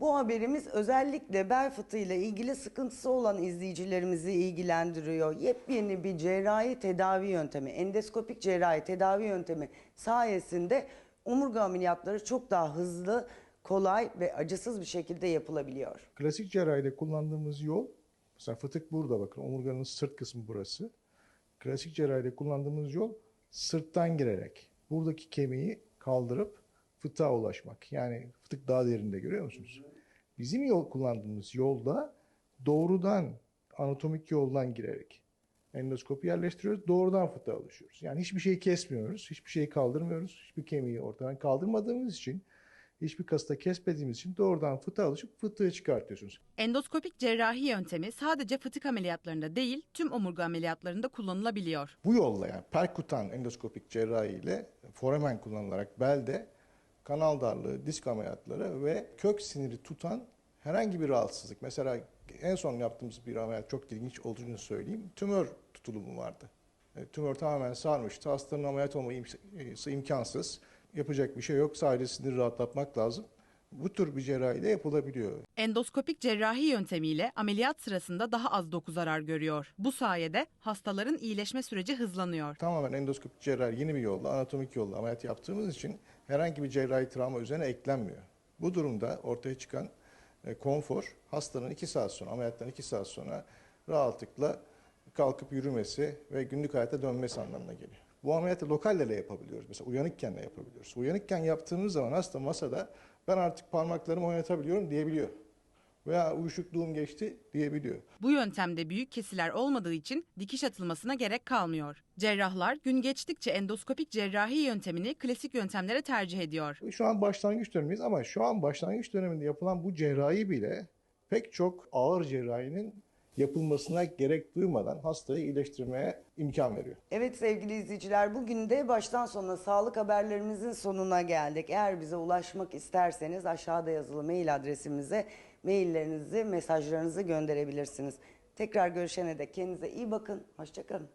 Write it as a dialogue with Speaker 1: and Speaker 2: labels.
Speaker 1: Bu haberimiz özellikle bel fıtığıyla ilgili sıkıntısı olan izleyicilerimizi ilgilendiriyor. Yepyeni bir cerrahi tedavi yöntemi, endoskopik cerrahi tedavi yöntemi sayesinde omurga ameliyatları çok daha hızlı, kolay ve acısız bir şekilde yapılabiliyor.
Speaker 2: Klasik cerrahide kullandığımız yol, mesela fıtık burada bakın, omurganın sırt kısmı burası. Klasik cerrahide kullandığımız yol sırttan girerek buradaki kemiği kaldırıp fıtığa ulaşmak. Yani fıtık daha derinde görüyor musunuz? Bizim yol kullandığımız yolda doğrudan anatomik yoldan girerek endoskopi yerleştiriyoruz. Doğrudan fıtığa ulaşıyoruz. Yani hiçbir şeyi kesmiyoruz, hiçbir şeyi kaldırmıyoruz. Hiçbir kemiği ortadan kaldırmadığımız için, hiçbir kasta kesmediğimiz için doğrudan fıtığa alışıp fıtığı çıkartıyorsunuz.
Speaker 3: Endoskopik cerrahi yöntemi sadece fıtık ameliyatlarında değil, tüm omurga ameliyatlarında kullanılabiliyor.
Speaker 2: Bu yolla yani perkutan endoskopik cerrahi ile foramen kullanılarak belde kanal darlığı, disk ameliyatları ve kök siniri tutan herhangi bir rahatsızlık. Mesela en son yaptığımız bir ameliyat çok ilginç olduğunu söyleyeyim. Tümör tutulumu vardı. E, Tümör tamamen sarmıştı. Hastanın ameliyat olması imkansız. Yapacak bir şey yok. Sadece siniri rahatlatmak lazım. Bu tür bir cerrahi de yapılabiliyor.
Speaker 3: Endoskopik cerrahi yöntemiyle ameliyat sırasında daha az doku zarar görüyor. Bu sayede hastaların iyileşme süreci hızlanıyor.
Speaker 2: Tamamen endoskopik cerrahi yeni bir yolla, anatomik yolla ameliyat yaptığımız için herhangi bir cerrahi travma üzerine eklenmiyor. Bu durumda ortaya çıkan e, konfor hastanın 2 saat sonra, ameliyattan 2 saat sonra rahatlıkla kalkıp yürümesi ve günlük hayata dönmesi anlamına geliyor. Bu ameliyatı lokalle de yapabiliyoruz. Mesela uyanıkken de yapabiliyoruz. Uyanıkken yaptığımız zaman hasta masada ben artık parmaklarımı oynatabiliyorum diyebiliyor. Veya uyuşukluğum geçti diyebiliyor.
Speaker 3: Bu yöntemde büyük kesiler olmadığı için dikiş atılmasına gerek kalmıyor. Cerrahlar gün geçtikçe endoskopik cerrahi yöntemini klasik yöntemlere tercih ediyor.
Speaker 2: Şu an başlangıç dönemindeyiz ama şu an başlangıç döneminde yapılan bu cerrahi bile pek çok ağır cerrahinin yapılmasına gerek duymadan hastayı iyileştirmeye imkan veriyor.
Speaker 1: Evet sevgili izleyiciler bugün de baştan sona sağlık haberlerimizin sonuna geldik. Eğer bize ulaşmak isterseniz aşağıda yazılı mail adresimize maillerinizi, mesajlarınızı gönderebilirsiniz. Tekrar görüşene dek kendinize iyi bakın. Hoşçakalın.